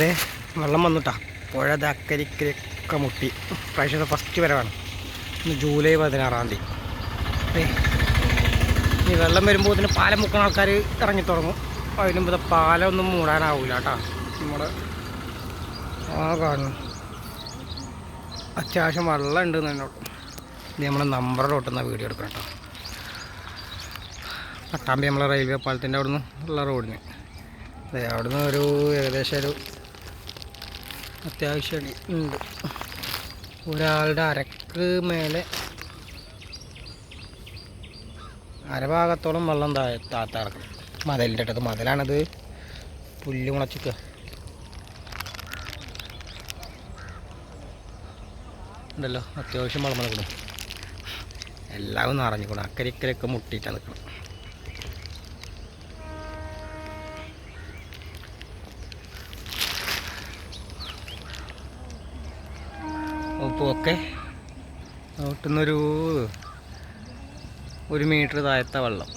ദേ വെള്ളം വന്നിട്ടാ. പുഴ ദക്കരിക്കൊക്കെ മുട്ടി. പ്രാവശ്യത്തെ ഫസ്റ്റ് വരവാണ്. ഇന്ന് ജൂലൈ പതിനാറാം തീയതി. ഈ വെള്ളം വരുമ്പോൾ ഇതിന് പാലം മുക്കണ ആൾക്കാർ ഇറങ്ങി തുടങ്ങും. അതിന് മുമ്പ് പാലം ഒന്നും മൂടാനാവില്ല കേട്ടോ. നമ്മുടെ ആ കാണും അത്യാവശ്യം വെള്ളം ഉണ്ട് എന്നോട്ട് ഇത് നമ്മൾ നമ്പറിൽ ഒട്ടുന്ന വീഡിയോ എടുക്കണം കേട്ടോ. പട്ടാമ്പി നമ്മളെ റെയിൽവേ പാലത്തിന്റെ അവിടുന്ന് ഉള്ള റോഡിന് അതെ അവിടുന്ന് ഒരു ഏകദേശം ഒരു അത്യാവശ്യം ഉണ്ട്. ഒരാളുടെ അരക്ക് മേലെ അരഭാഗത്തോളം വെള്ളം താഴെ താത്ത കിടക്കണം മതിലിന്റെ അടുത്ത്. മതിലാണത്. പുല്ല് മുളച്ചിക്കുക ഉണ്ടല്ലോ. അത്യാവശ്യം വെള്ളം നിൽക്കണം എല്ലാവരും നിറഞ്ഞിക്കണം അക്കരിക്കരൊക്കെ മുട്ടിയിട്ടാണ് നിൽക്കണം അപ്പോൾ ഒക്കെ ഒട്ടുന്നൊരു ഒരു മീറ്റർ താഴത്തെ വെള്ളം.